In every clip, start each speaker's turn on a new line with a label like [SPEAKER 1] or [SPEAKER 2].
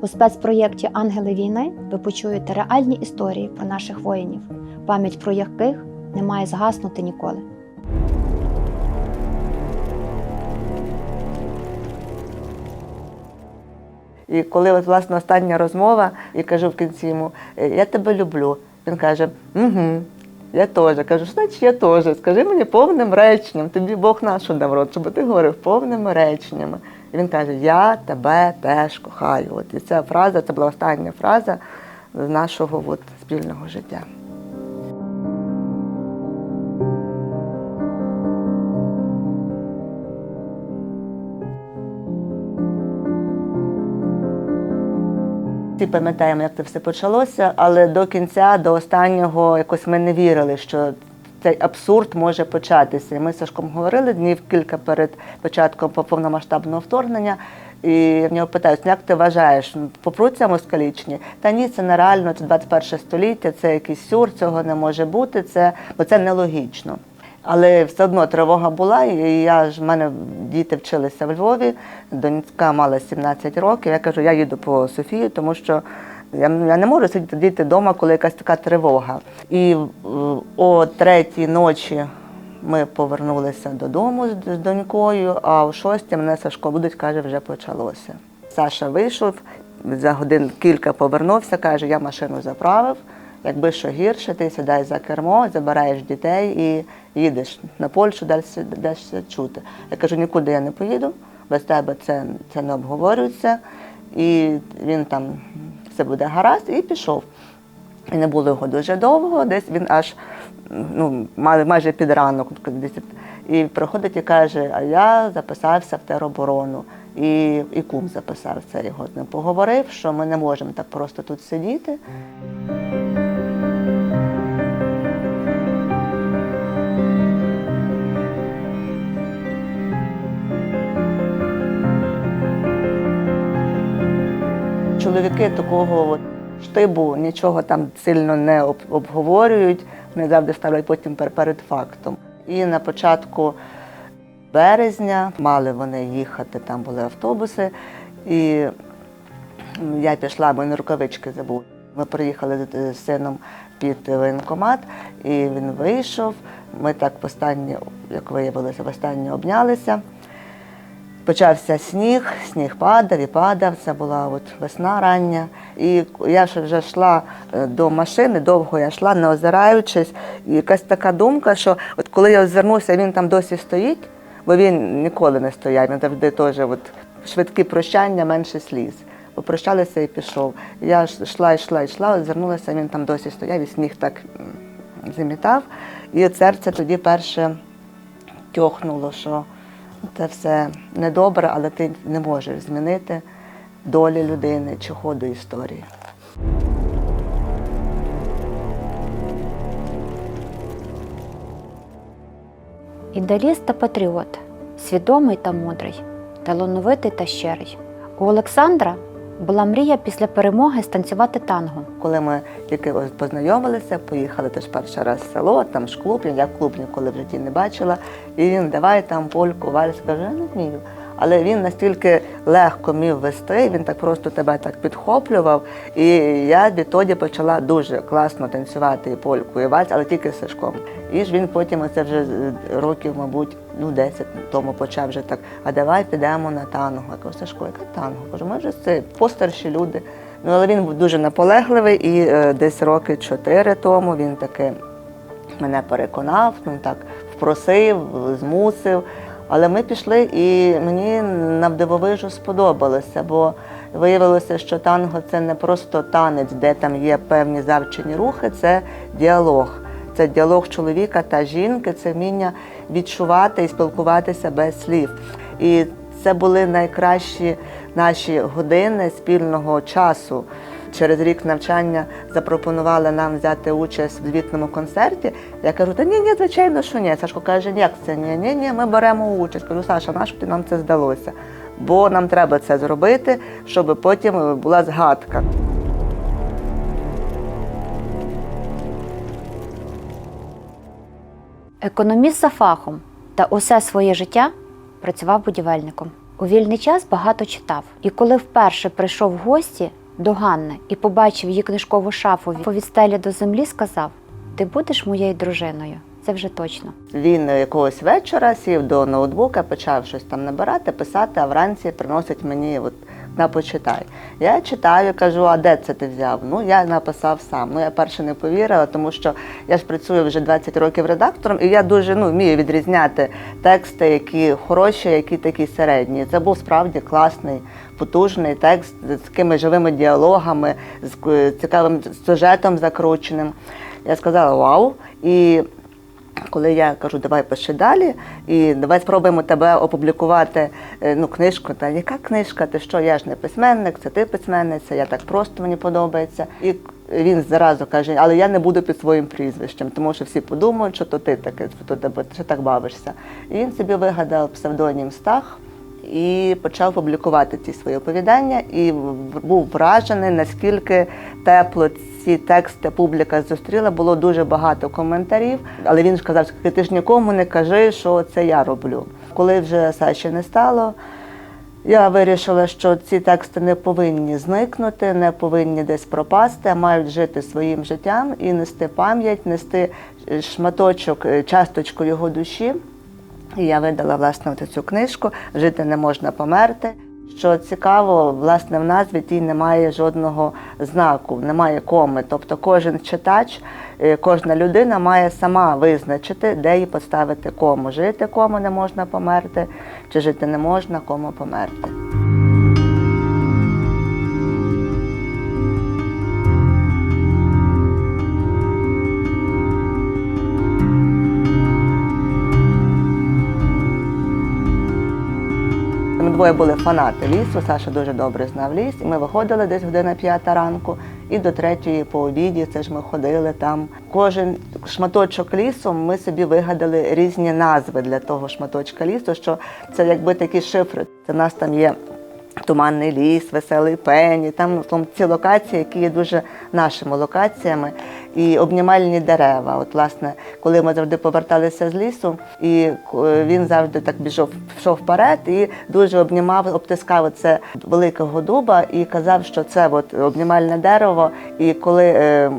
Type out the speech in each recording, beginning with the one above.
[SPEAKER 1] У спецпроєкті Ангели війни ви почуєте реальні історії про наших воїнів, пам'ять про яких не має згаснути ніколи.
[SPEAKER 2] І коли от, власне остання розмова, і кажу в кінці йому, «Е, я тебе люблю. Він каже, угу, я теж. Кажу, що значить я теж. Скажи мені повним реченням, тобі Бог нашу дав рот, щоб ти говорив повними реченнями. Він каже, я тебе теж кохаю. От і ця фраза, це була остання фраза з нашого от, спільного життя. Всі пам'ятаємо, як це все почалося, але до кінця, до останнього, якось ми не вірили, що цей абсурд може початися. Ми з Сашком говорили днів кілька перед початком повномасштабного вторгнення. І в нього питають, «Ну, як ти вважаєш, ну, попруться москалічні? Та ні, це нереально, це 21 століття, це якийсь сюр, цього не може бути, це, бо це нелогічно. Але все одно тривога була, і я ж в мене діти вчилися в Львові, донька мала 17 років. Я кажу, я їду по Софію, тому що я, я не можу сидіти вдома, коли якась така тривога. І е, о третій ночі ми повернулися додому з, донькою, а о шостій мене Сашко будуть, каже, вже почалося. Саша вийшов, за годин кілька повернувся, каже, я машину заправив. Якби що гірше, ти сідай за кермо, забираєш дітей і їдеш на Польщу, далі чути. Я кажу, нікуди я не поїду, без тебе це, це не обговорюється. І він там все буде гаразд, і пішов. І не було його дуже довго, десь він аж ну, майже під ранок. І приходить і каже, а я записався в тероборону. І, і кум записався. Його з поговорив, що ми не можемо так просто тут сидіти. Чоловіки такого штибу нічого там сильно не обговорюють, вони завжди ставлять потім перед фактом. І на початку березня мали вони їхати, там були автобуси, і я пішла, бо він рукавички забув. Ми приїхали з- сином під воєнкомат, і він вийшов. Ми так востаннє, як виявилося, востаннє обнялися. Почався сніг, сніг падав і падав. Це була от весна рання. І я ж вже йшла е, до машини, довго я йшла, не озираючись. І якась така думка, що от коли я озирнуся, він там досі стоїть, бо він ніколи не стояв. Він завжди теж от, швидкі прощання, менше сліз. Попрощалися і пішов. Я йшла, йшла, йшла, озирнулася, він там досі стояв, і сніг так замітав. І серце тоді перше тьохнуло, що це все недобре, але ти не можеш змінити долі людини чи ходу історії.
[SPEAKER 1] Ідеаліст та патріот, свідомий та мудрий, талановитий та щирий. У Олександра була мрія після перемоги станцювати танго.
[SPEAKER 2] Коли ми тільки познайомилися, поїхали теж перший раз в село, там ж клуб, я клуб ніколи в житті не бачила. І він давай там польку, вальс, каже, не вмію. Але він настільки легко міг вести, він так просто тебе так підхоплював. І я відтоді почала дуже класно танцювати і польку, і вальс, але тільки з Сашком. І ж він потім, оце вже років, мабуть, ну 10 тому почав вже так, а давай підемо на танго. Я кажу, Сашко, яке танго? Кажу, ми вже це постарші люди. Ну, але він був дуже наполегливий, і е, десь роки чотири тому він таки мене переконав, ну так впросив, змусив. Але ми пішли, і мені навдивовижу сподобалося, бо виявилося, що танго це не просто танець, де там є певні завчені рухи, це діалог. Це діалог чоловіка та жінки, це вміння відчувати і спілкуватися без слів. І це були найкращі наші години спільного часу. через рік навчання запропонували нам взяти участь в звітному концерті. Я кажу, та ні, ні, звичайно, що ні. Сашко каже, як це ні, ні, ні, ми беремо участь. Кажу, Саша, нащо ти нам це здалося? Бо нам треба це зробити, щоб потім була згадка.
[SPEAKER 1] Економіст за фахом та усе своє життя працював будівельником. У вільний час багато читав. І коли вперше прийшов в гості до Ганни і побачив її книжкову шафу від стелі до землі, сказав: Ти будеш моєю дружиною. Це вже точно.
[SPEAKER 2] Він якогось вечора сів до ноутбука, почав щось там набирати, писати, а вранці приносить мені от, на почитай. Я читаю, кажу, а де це ти взяв? Ну, я написав сам. Ну, я перше не повірила, тому що я ж працюю вже 20 років редактором, і я дуже ну, вмію відрізняти тексти, які хороші, які такі середні. Це був справді класний, потужний текст з такими живими діалогами, з е, цікавим сюжетом закрученим. Я сказала вау. І коли я кажу, давай пиши далі, і давай спробуємо тебе опублікувати е, ну, книжку. Та яка книжка? Ти що? Я ж не письменник, це ти письменниця, я так просто мені подобається. І він зразу каже, але я не буду під своїм прізвищем, тому що всі подумають, що то ти таке, що так бавишся. І він собі вигадав псевдонім Стах. І почав публікувати ці свої оповідання, і був вражений, наскільки тепло ці тексти публіка зустріла. Було дуже багато коментарів. Але він ж казав, що ти ж нікому не кажи, що це я роблю. Коли вже Саші не стало, я вирішила, що ці тексти не повинні зникнути, не повинні десь пропасти, а мають жити своїм життям і нести пам'ять, нести шматочок, е, часточку його душі. І я видала власне от цю книжку Жити не можна померти. Що цікаво, власне, в назві тій немає жодного знаку, немає коми. Тобто кожен читач, е, кожна людина має сама визначити, де їй поставити кому. Жити кому не можна померти, чи жити не можна, кому померти. Двоє були фанати лісу. Саша дуже добре знав ліс. І ми виходили десь година п'ята ранку, і до третьої по обіді. Це ж ми ходили там. Кожен шматочок лісу ми собі вигадали різні назви для того шматочка лісу, що це якби такі шифри. Це в нас там є. Туманний ліс, веселий пені, там, там ці локації, які є дуже нашими локаціями, і обнімальні дерева. От, власне, коли ми завжди поверталися з лісу, і е, він завжди так біжав, пішов вперед і дуже обнімав, обтискав це великого дуба і казав, що це от обнімальне дерево. І коли е,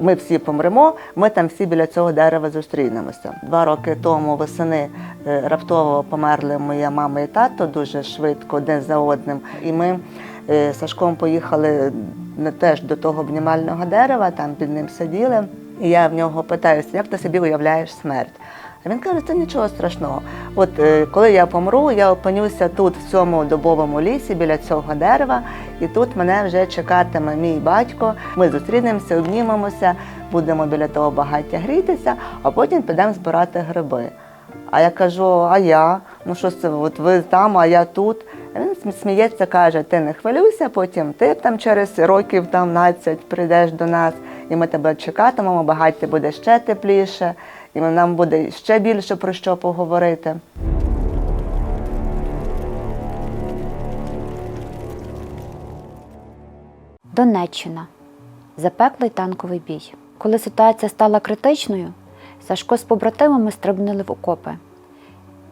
[SPEAKER 2] ми всі помремо, ми там всі біля цього дерева зустрінемося. Два роки тому восени е, раптово померли моя мама і тато дуже швидко, один за одним. І ми з Сашком поїхали теж до того обнімального дерева, там під ним сиділи. І я в нього питаюся, як ти собі уявляєш смерть? А він каже, це нічого страшного. От е, коли я помру, я опинюся тут, в цьому дубовому лісі, біля цього дерева, і тут мене вже чекатиме мій батько. Ми зустрінемося, обнімемося, будемо біля того багаття грітися, а потім підемо збирати гриби. А я кажу, а я? Ну що це, от ви там, а я тут. Він сміється, каже, ти не хвилюйся, потім ти там через років там 15 прийдеш до нас, і ми тебе чекатимемо, багаття буде ще тепліше, і нам буде ще більше про що поговорити.
[SPEAKER 1] Донеччина. Запеклий танковий бій. Коли ситуація стала критичною, Сашко з побратимами стрибнули в окопи.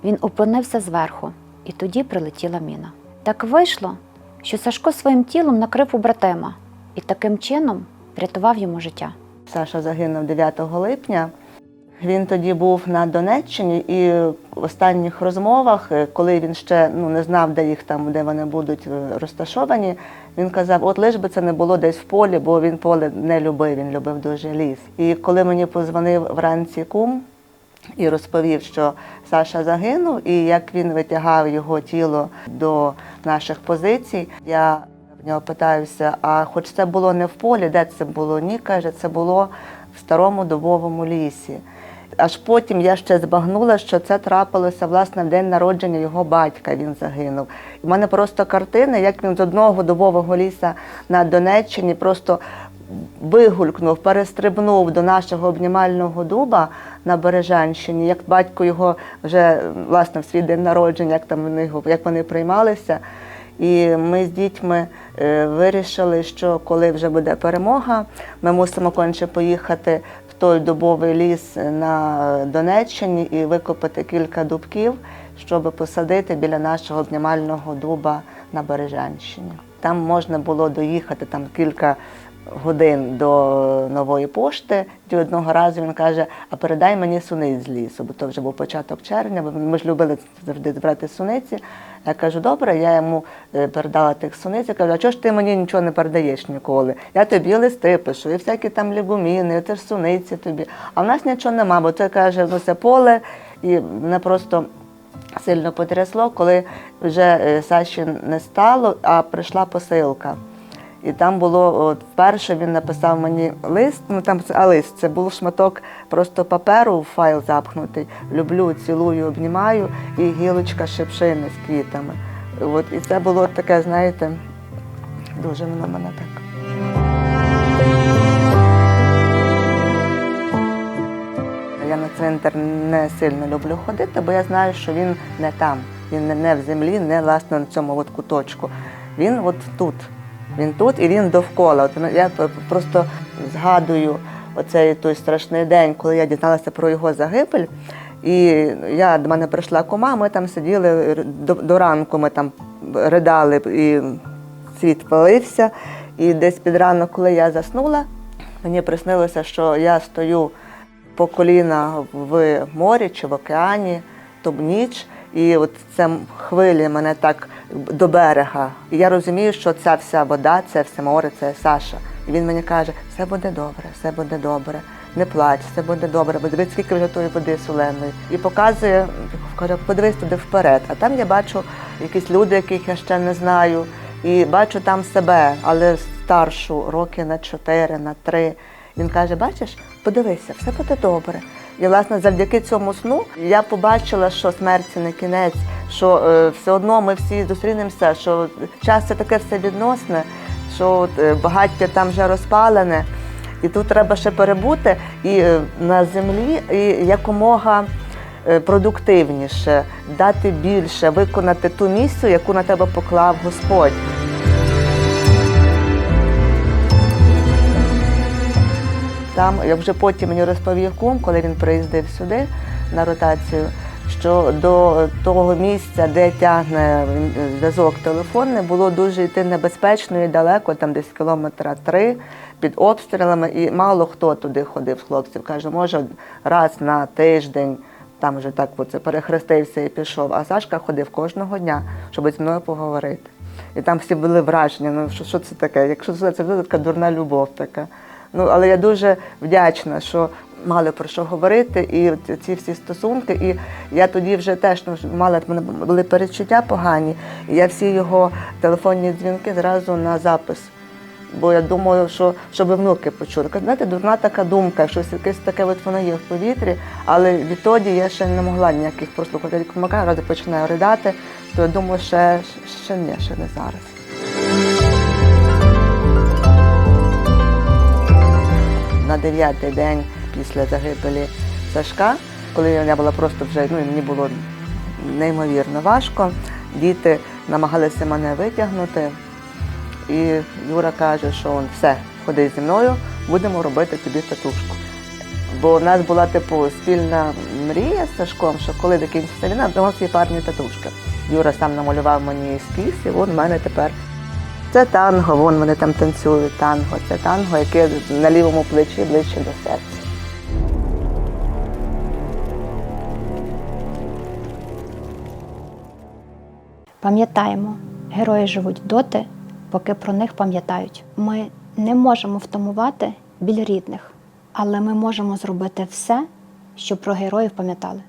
[SPEAKER 1] Він опинився зверху, і тоді прилетіла міна. Так вийшло, що Сашко своїм тілом накрив побратима і таким чином врятував йому життя.
[SPEAKER 2] Саша загинув 9 липня. Він тоді був на Донеччині, і в останніх розмовах, е, коли він ще ну, не знав, де їх там, де вони будуть е, розташовані, він казав: от лиш би це не було десь в полі, бо він поле не любив, він любив дуже ліс. І коли мені позвонив вранці кум і розповів, що Саша загинув, і як він витягав його тіло до наших позицій, я в нього питаюся, а хоч це було не в полі, де це було? Ні, каже, це було в старому дубовому лісі. аж потім я ще збагнула, що це трапилося власне в день народження його батька. Він загинув. У мене просто картини, як він з одного дубового ліса на Донеччині просто вигулькнув, перестрибнув до нашого обнімального дуба на Бережанщині, як батько його вже власне в свій день народження, як там вони як вони приймалися. І ми з дітьми е, вирішили, що коли вже буде перемога, ми мусимо конче поїхати в той дубовий ліс на Донеччині і викопати кілька дубків, щоб посадити біля нашого знімального дуба на Бережанщині. Там можна було доїхати там кілька годин до нової пошти. І одного разу він каже: А передай мені суниць з лісу, бо то вже був початок червня. бо Ми ж любили завжди збирати суниці. Я кажу, добре, я йому е, передала тих суниць. Я кажу, а чого ж ти мені нічого не передаєш ніколи? Я тобі листи пишу, і всякі там лігуміни, це ж суниці тобі. А в нас нічого нема, бо це каже, ну це поле, і мене просто сильно потрясло, коли вже е, Саші не стало, а прийшла посилка. І там було, от вперше він написав мені лист, ну там а лист, це був шматок просто паперу, в файл запхнутий. Люблю, цілую, обнімаю, і гілочка шипшини з квітами. От, і це було таке, знаєте, дуже воно мене так. Я на цвинтар не сильно люблю ходити, бо я знаю, що він не там. Він не- в землі, не власне на цьому от куточку. Він от тут. Він тут і він довкола. От я просто згадую оцей той страшний день, коли я дізналася про його загибель. І я до мене прийшла кума, ми там сиділи до, до ранку, ми там ридали, і світ палився. І десь під ранок, коли я заснула, мені приснилося, що я стою по коліна в морі чи в океані, то ніч, і от це хвилі мене так до берега. І я розумію, що ця вся вода, це все море, це Саша. І він мені каже, все буде добре, все буде добре. Не плач, все буде добре, бо дивись, скільки вже тої води соленої. І показує, каже, подивись туди вперед. А там я бачу якісь люди, яких я ще не знаю, і бачу там себе, але старшу, роки на чотири, на три. Він каже: бачиш, подивися, все буде добре. І власне завдяки цьому сну я побачила, що смерть не кінець, що е, все одно ми всі зустрінемося, що час це таке все відносне, що от, е, багаття там вже розпалене, і тут треба ще перебути і е, на землі і якомога е, продуктивніше, дати більше, виконати ту місію, яку на тебе поклав Господь. Там, як вже потім мені розповів кум, коли він приїздив сюди на ротацію, що до того місця, де тягне зв'язок телефонний, було дуже йти небезпечно і далеко, там десь кілометра три під обстрілами, і мало хто туди ходив з хлопців. Каже, може, раз на тиждень. Там вже так оце перехрестився і пішов. А Сашка ходив кожного дня, щоб зі мною поговорити. І там всі були враження. Ну що, що це таке? Якщо це, це така дурна любов така. Ну, але я дуже вдячна, що мали про що говорити, і ці всі стосунки. І я тоді вже теж ну, мала мене були перечуття погані. І я всі його телефонні дзвінки зразу на запис. Бо я думаю, що щоб внуки почули. Знаєте, дурна така думка, щось якесь таке от воно є в повітрі, але відтоді я ще не могла ніяких прослухати. Як ради починаю ридати, то я думаю, ще, ще ні, ще не зараз. На дев'ятий день після загибелі Сашка, коли я була просто вже, ну мені було неймовірно важко. Діти намагалися мене витягнути. І Юра каже, що он, все, ходи зі мною, будемо робити тобі татушку. Бо в нас була типу спільна мрія з Сашком, що коли закінчиться війна, то у парні татушки. Юра сам намалював мені ескіз, і от в мене тепер це танго, вон вони там танцюють танго. Це танго, яке на лівому плечі ближче до серця.
[SPEAKER 1] Пам'ятаємо, герої живуть доти, поки про них пам'ятають. Ми не можемо втамувати біль рідних, але ми можемо зробити все, щоб про героїв пам'ятали.